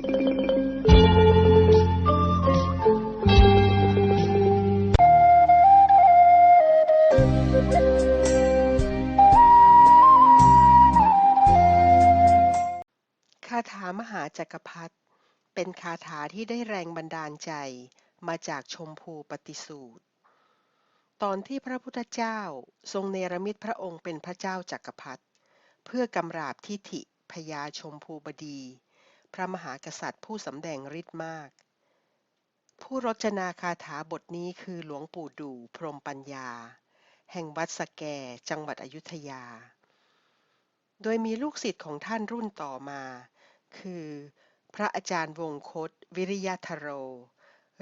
คาถามหาจักรพรรดิเป็นคาถาที่ได้แรงบันดาลใจมาจากชมพูปฏิสูตร ตอนที่พระพุทธเจ้าทรงเนรมิตพระองค์เป็นพระเจ้าจักรพรรดิเพื่อกำราบทิฐิพญาชมพูบดี พระมหากษัตริย์ผู้สำแดงฤทธิ์มาก ผู้รจนาคาถาบทนี้คือหลวงปู่ดูพรหมปัญญา แห่งวัดสแกจังหวัดอยุธยา โดยมีลูกศิษย์ของท่านรุ่นต่อมา คือพระอาจารย์วงคต วิริยธโร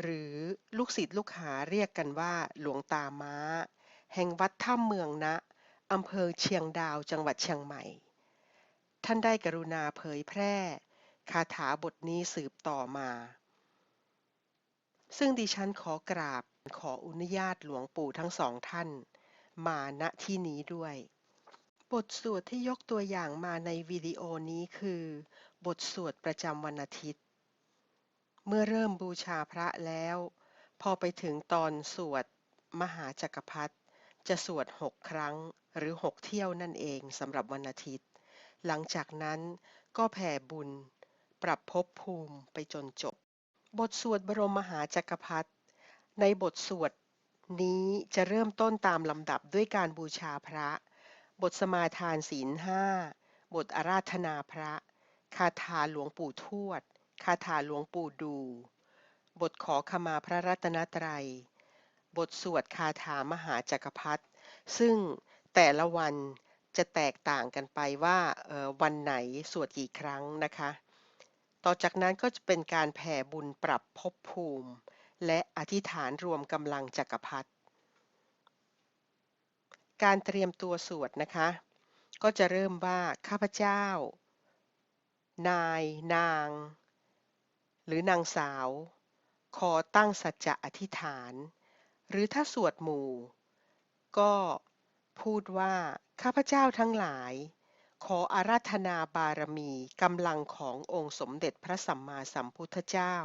หรือลูกศิษย์ลูกหาเรียกกันว่าหลวงตาม้า แห่งวัดถ้ำเมืองนะอำเภอเชียงดาวจังหวัดเชียงใหม่ ท่านได้กรุณาเผยแพร่ คาถาบทนี้สืบต่อมา ซึ่งดิฉันขอกราบขออนุญาตหลวงปู่ทั้งสองท่าน มาณที่นี้ด้วย บทสวดที่ยกตัวอย่างมาในวิดีโอนี้คือ บทสวดประจำวันอาทิตย์ เมื่อเริ่มบูชาพระแล้ว พอไปถึงตอนสวด มหาจักรพรรดิจะสวดหกครั้งหรือหกเที่ยวนั่นเองสำหรับวันอาทิตย์ หลังจากนั้นก็แผ่บุญ ปรับภพภูมิไปจนจบ บทสวดบรมมหาจักรพรรดิในบทสวดนี้จะเริ่มต้นตามลำดับด้วยการบูชาพระ บทสมาทานศีลห้า บทอาราธนาพระ คาถาหลวงปู่ทวด คาถาหลวงปู่ดู บทขอขมาพระรัตนตรัย บทสวดคาถามหาจักรพรรดิ ซึ่งแต่ละวันจะแตกต่างกันไปว่าออวันไหนสวดกี่ครั้งนะคะ ต่อจากนั้นก็จะเป็นการแผ่บุญปรับภพภูมิ และอธิษฐานรวมกำลังจักรพรรดิการเตรียมตัวสวดนะคะ ก็จะเริ่มว่าข้าพเจ้า นาย นาง หรือนางสาว ขอตั้งสัจจะอธิษฐาน หรือถ้าสวดหมู่ ก็พูดว่าข้าพเจ้าทั้งหลาย ขออาราธนาบารมีกำลังขององค์สมเด็จพระสัมมาสัมพุทธเจ้า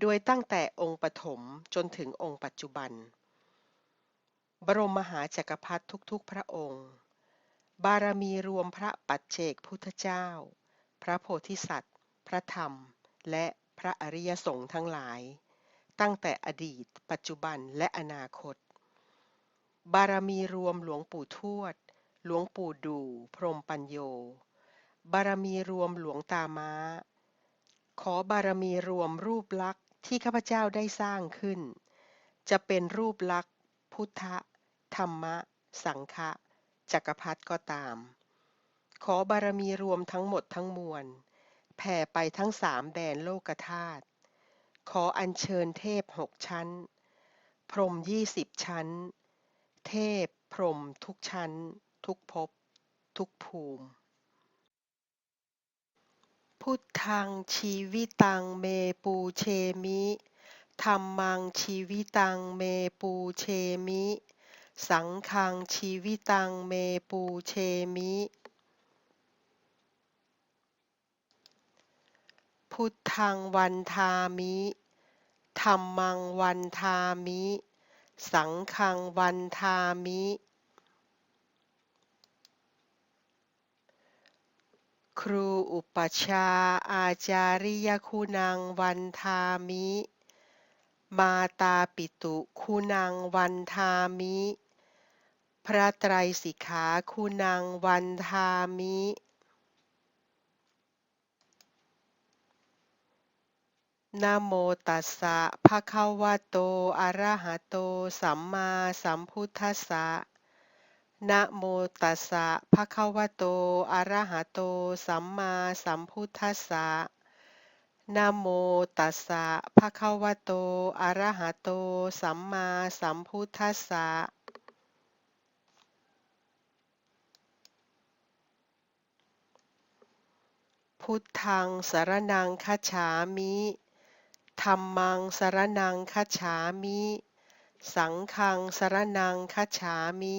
โดยตั้งแต่องค์ปฐมจนถึงองค์ปัจจุบัน บรมมหาจักรพรรดิทุกๆ พระองค์ บารมีรวมพระปัจเจกพุทธเจ้า พระโพธิสัตว์ พระธรรม และพระอริยสงฆ์ทั้งหลาย ตั้งแต่อดีต ปัจจุบันและอนาคต บารมีรวมหลวงปู่ทวด หลวงปู่ดูพรมปัญโย บารมีรวมหลวงตาม้า ขอบารมีรวมรูปลักษณ์ที่ข้าพเจ้าได้สร้างขึ้น จะเป็นรูปลักษณ์พุทธธรรมะ สังฆะจักรพรรดิก็ตาม ขอบารมีรวมทั้งหมดทั้งมวลแผ่ไปทั้งสามแดนโลกธาตุขออัญเชิญเทพหกชั้น พรมยี่สิบชั้น เทพพรมทุกชั้น ทุกภพ ทุกภูมิ พุทธังชีวิตังเมปูเชมิธรรมังชีวิตังเมปูเชมิ สังฆังชีวิตังเมปูเชมิ พุทธังวันทามิธรรมังวันทามิ สังฆังวันทามิ ครูอุปชฌาย์อาจาริยคุณังวันทามิ มาตาปิตุคุณังวันทามิ พระไตรสิกขาคุณังวันทามินะโมตัสสะภะคะวะโต อะระหะโต สัมมาสัมพุทธัสสะ นะโมตัสสะภะคะวะโต อะระหะโต สัมมาสัมพุทธัสสะนะโมตัสสะภะคะวะโต อะระหะโต สัมมาสัมพุทธัสสะพุทธังสารณังคัจฉามิธัมมังสารณังคัจฉามิ สังฆังสารณังคัจฉามิ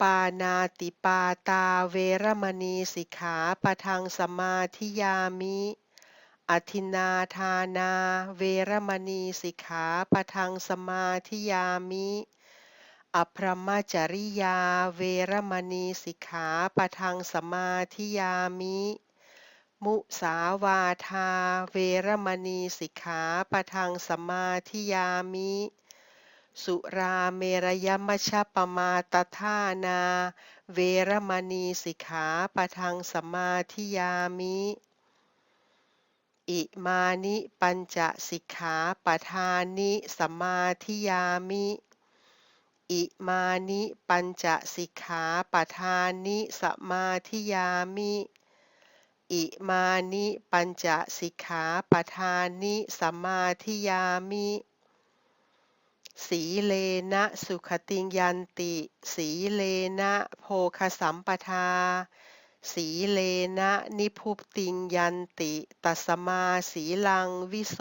ปานาติปาตาเวรมณีสิกขาปะทังสมาธิยามิอธินาทานา เวรมณีสิกขาปะทังสมาธิยามิอภรมจริยา เวรมณีสิกขาปะทังสมาธิยามิ มุสาวาทา เวรมณีสิกขาปะทังสมาธิยามิ สุราเมรยมัชปมาตทานา เวรมณีสิกขาปะทังสมาธิยามิ อิมานิปัญจสิกขาปทานิสมาธิยามิ อิมานิปัญจสิกขาปทานิสมาธิยามิ อิมานิปัญจสิกขาปทานิสมาธิยามิ สีเลนะ สุขติยันติ สีเลนะ โภคสัมปทา สีเลนะ นิพุติงยันติ ตัสมาสีลังวิโส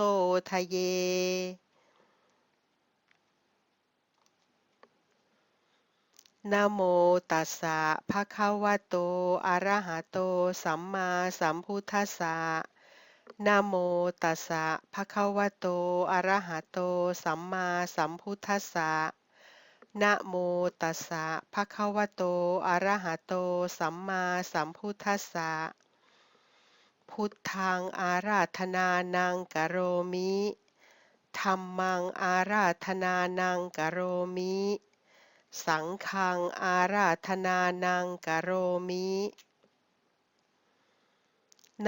ทะเย นะโมตัสสะภะคะวะโต อะระหะโต สัมมาสัมพุทธัสสะ นะโมตัสสะภะคะวะโต อะระหะโต สัมมาสัมพุทธัสสะนะโมตัสสะภะคะวะโต อะระหะโต สัมมาสัมพุทธัสสะ พุทธังอาราธนานังกะโรมิธัมมังอาราธนานังกะโรมิ สังฆังอาราธนานังกะโรมิ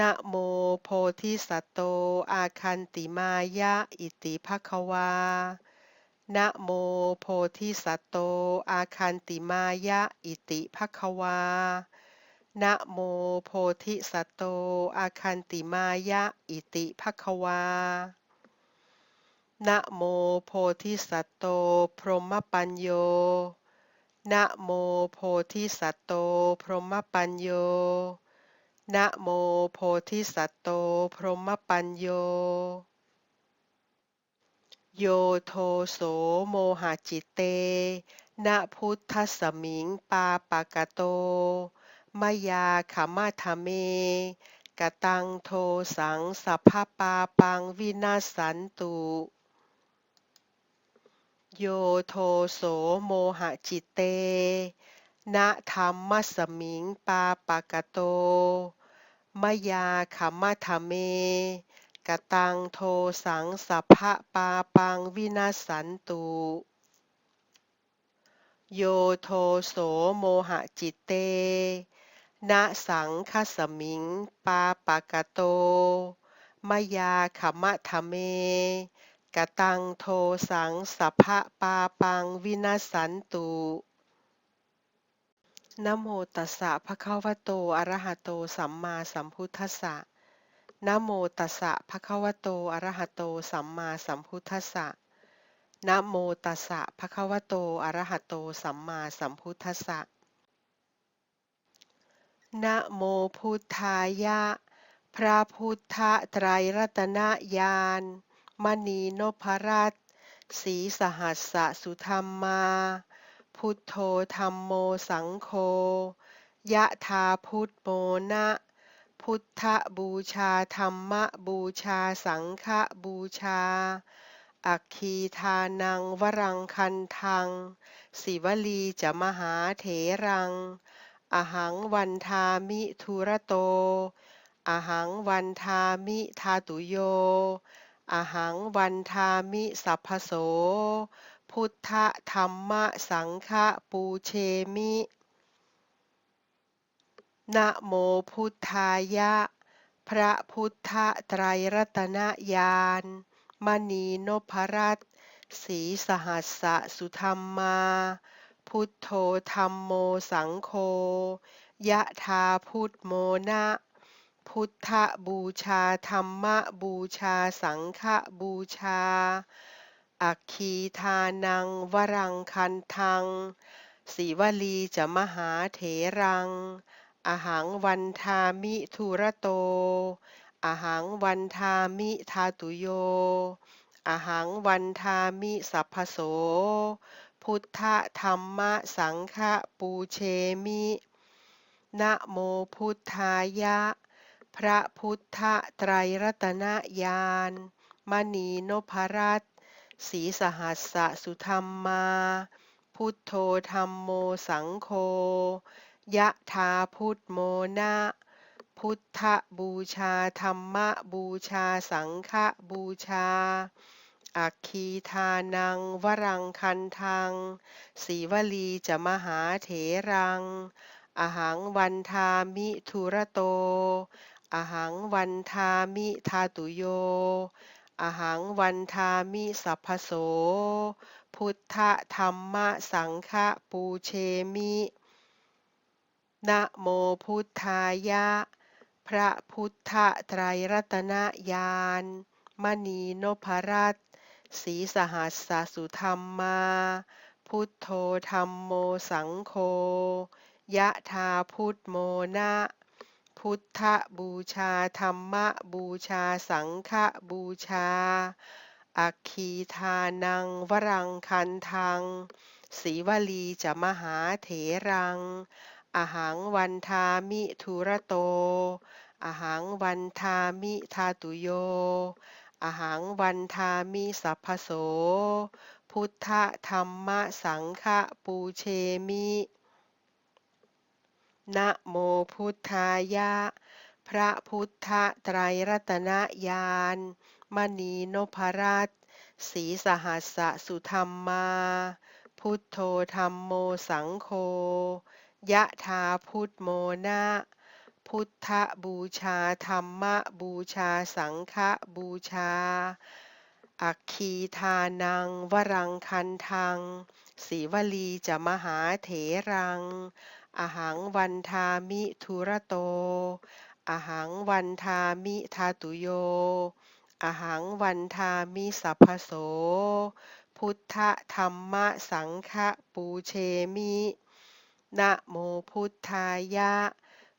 นะโมโพธิสัตโต อาคันติมายะ อิติภควา นะโมโพธิสัตโต อาคันติมายะ อิติภควา นะโมโพธิสัตโต อาคันติมายะ อิติภควา นะโมโพธิสัตโต พรหมปัญโย นะโมโพธิสัตโต พรหมปัญโย นะโมโพธิสัตโตพรหมปัญโย โยโทโสโมหะจิตเตนะพุทธสมิงปาปะกโต มยาขมาธเม กตังโทสังสัพพปาปังวินาสันตุ โยโทโสโมหะจิตเตนะธรรมสมิงปาปะกะโต มยาขมัทเม กตังโทสังสัพพะปาปังวินาสันตุ โยโทโสโมหะจิตเต นะสังคสมิง ปาปะกะโต มยาขมัทเม กตังโทสังสัพพะปาปังวินาสันตุ นะโมตัสสะภะคะวะโต อะระหะโต สัมมาสัมพุทธัสสะนะโมตัสสะภะคะวะโต อะระหะโต สัมมาสัมพุทธัสสะนะโมตัสสะภะคะวะโต อะระหะโต สัมมาสัมพุทธัสสะนะโมพุทธายะ พระพุทธไตรรัตนญาณมณีนพรัตน์ศรีสหัสสะสุธรรมา พุทโธธรรมโมสังโฆ ยะธาพุทโมนะ พุทธบูชาธรรมบูชาสังฆบูชา อักคีทานังวรังคันทัง สิวลีจะมหาเถรัง อหังวันทามิทุระโต อหังวันทามิทาตุโย อหังวันทามิสัพพโส พุทธธรรมสังฆปูเชมินะโมพุทธายะ พระพุทธไตรรัตนญาณมณีนพรัตน์ศรีสหัสสะสุธรรมา พุทโธธรรมโมสังโฆยะทาพุทโมนะพุทธบูชาธรรมบูชาสังฆบูชา อัคคีทานัง วรังคันทังสีวลีจะมหาเถรัง อหังวันทามิทุระโต อหังวันทามิทาตุโย อหังวันทามิสัพพโส พุทธธรรมสังฆปูเชมิ นะโมพุทธายะ พระพุทธไตรรัตนญาณมณีนพรัต น์ศรีสหัสสะสุธรรมา พุทโธธรรมโมสังโฆยะทาพุทโมนะพุทธบูชาธรรมบูชาสังฆบูชา อัคคีทานัง วรังคันทังสีวลีจะมหาเถรัง อหังวันทามิทุระโต อหังวันทามิทาตุโย อหังวันทามิสัพพโส พุทธธรรมสังฆปูเชมินะโมพุทธายะ พระพุทธไตรรัตนญาณมณีนพรัตน์ศีสหัสสสุธรรมา พุทโธธรรมโมสังโฆยะทาพุทโมนะ พุทธบูชา ธรรมบูชา สังฆบูชา อัคคีทานัง วรังคันทังสีวลีจะมหาเถรัง อหังวันทามิทุระโต อหังวันทามิทาตุโย อหังวันทามิสัพพโส พุทธธรรมสังฆปูเชมิ นะโมพุทธายะ พระพุทธไตรรัตนญาณมณีนพรัตน์สีสหัสสสุธรรมา พุทโธธรรมโมสังโฆยะทาพุทโมนะพุทธบูชาธรรมบูชาสังฆบูชา อัคคีทานัง วรังคันทังสีวลีจะมหาเถรัง อหังวันทามิทุระโต อหังวันทามิทาตุโย อหังวันทามิสัพพโส พุทธธรรมสังฆปูเชมิ นะโมพุทธายะ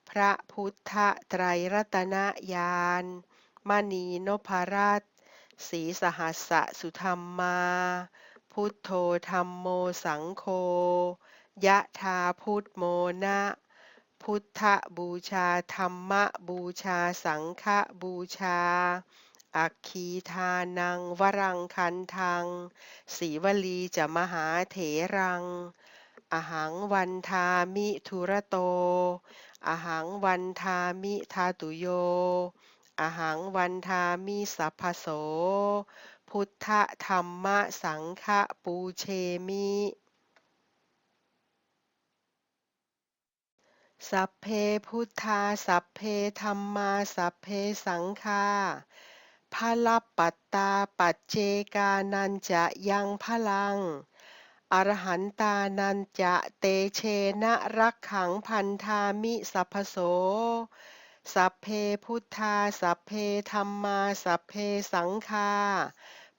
พระพุทธไตรรัตนญาณมณีนพรัตน์ศรีสหัสสสุธรรมา พุทโธธรรมโมสังโฆ ยะทาพุทโมนะพุทธบูชาธรรมบูชาสังฆบูชา อัคคีทานัง วรังคันทังสีวลีจะมหาเถรัง อหังวันทามิทุระโต อหังวันทามิทาตุโย อหังวันทามิสัพพโส พุทธธรรมสังฆปูเชมิ สัพเพพุทธา สัพเพธรรมา สัพเพสังฆาพลัปัตตาปัจเจกานันจะยังพลัง อรหันตานันจะเตเชนะรักขังพันธามิสัพโส สัพเพพุทธา สัพเพธรรมา สัพเพสังฆา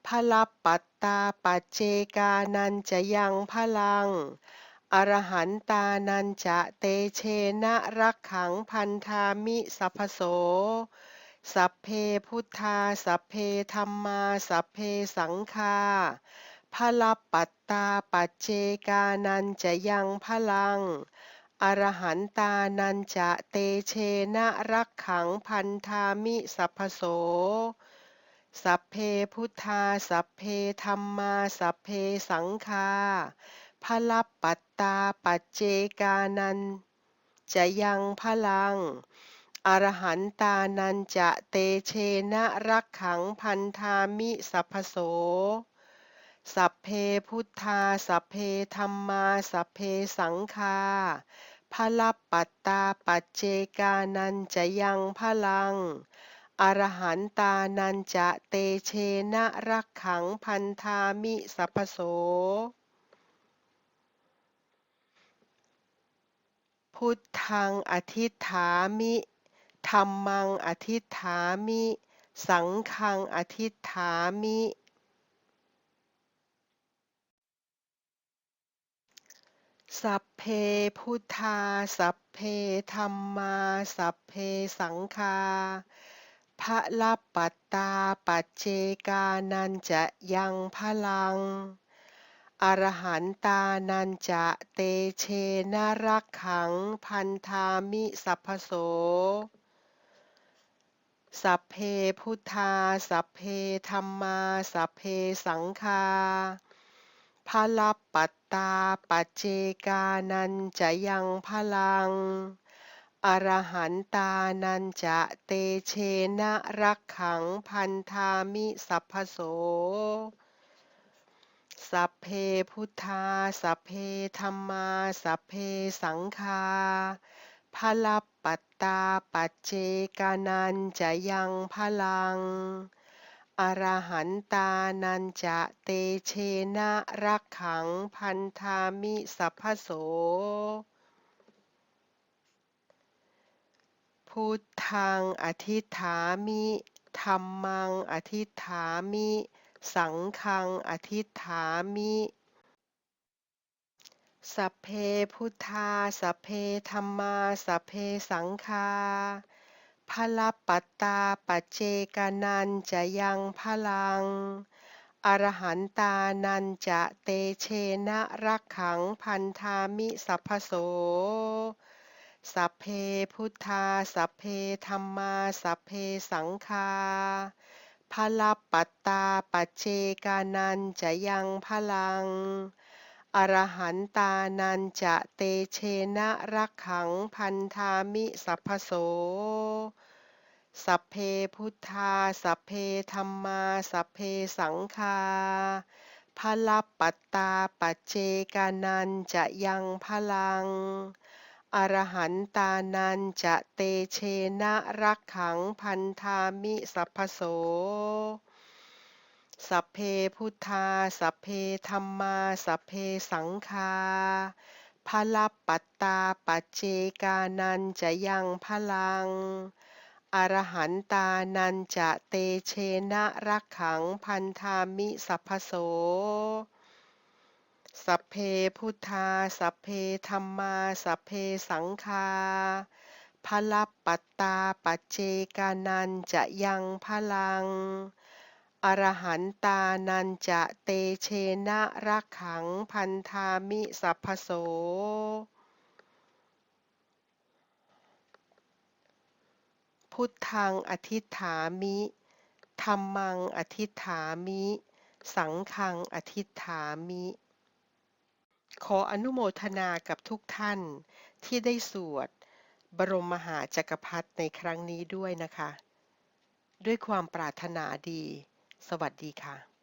พลัปัตตาปัจเจกานันจะยังพลัง อรหันตานันจะเตเชนะรักขังพันธามิสัพโส สัพเพพุทธา สัพเพธรรมา สัพเพสังฆาพลปัตตาปัจเจกานันจะยังพลัง อรหันตานันจะเตเชนะรักขังพันธามิสัพโส สัพเพพุทธา สัพเพธรรมา สัพเพสังฆา พลปัตตาปัจเจกานันจะยังพลัง อรหันตานันจะเตเชนะรักขังพันธามิสัพโส สัพเพพุทธา สัพเพธรรมา สัพเพสังฆาพลปัตตาปัจเจกานันจะยังพลัง อรหันตานันจะเตเชนะรักขังพันธามิสัพโส พุทธังอธิษฐามิธัมมังอธิษฐามิ สังฆังอธิษฐามิ สัพเพพุทธา สัพเพธัมมา สัพเพสังฆาพระลับปัตตาปัจเจกานันจะยังพลัง อรหันตานันจะเตเชนรักขังพันธามิสัพพโส สัพเพพุทธา สัพเพธัมมา สัพเพสังฆาพลปัตตาปัจเจกานันจะยังพลัง อรหันตานันจะเตเชนะรักขังพันธามิสัพพโส สัพเพพุทธา สัพเพธัมมา สัพเพสังฆาพลับปัตตาปัจเจกานันจะยังพลัง อรหันตานันจะเตเชนะรักขังพันธามิสัพพโส พุทธังอธิฐามิธัมมังอธิฐามิ สังฆังอธิษฐามิสัพเพพุทธาสัพเพธัมมาสัพเพสังฆาพลปัตตาปัจเจกานันจะยังพลัง อรหันตานันจะเตเชนะรักขังพันธามิสัพพโส สัพเพพุทธาสัพเพธัมมาสัพเพสังฆา พลปัตตาปัจเจกานันจะยังพลัง อรหันตานันจะเตเชนะรักขังพันธามิสัพพโส สัพเพพุทธา สัพเพธัมมา สัพเพสังฆาพลปัตตาปัจเจกานันจะยังพลัง อรหันตานันจะเตเชนะรักขังพันธามิสัพพโส สัพเพพุทธา สัพเพธัมมา สัพเพสังฆาพลับปัตตาปัจเจกานันจะยังพลัง อรหันตานันจะเตเชนะรักขังพันธามิสัพพโส สัพเพพุทธา สัพเพธัมมา สัพเพสังฆาพลับปัตตาปัจเจกานันจะยังพลัง อรหันตานันจะเตเชนะรักขังพันธามิสัพพโสพุทธังอธิฐามิธัมมังอธิฐามิ สังฆังอธิฐามิ ขออนุโมทนากับทุกท่านที่ได้สวด บรมมหาจักรพรรดิในครั้งนี้ด้วยนะคะ ด้วยความปรารถนาดี สวัสดีค่ะ